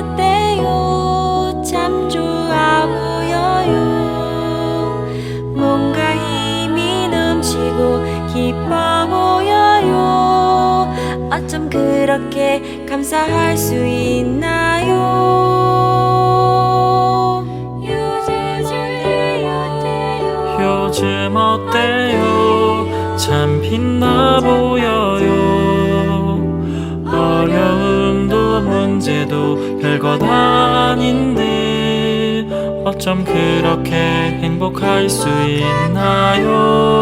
어때요? 그렇게 감사할 수 있나요? 요즘 어때요? 요즘 어때요? 참 빛나 보. 문제도 별것 아닌데 어쩜 그렇게 행복할 수 있나요?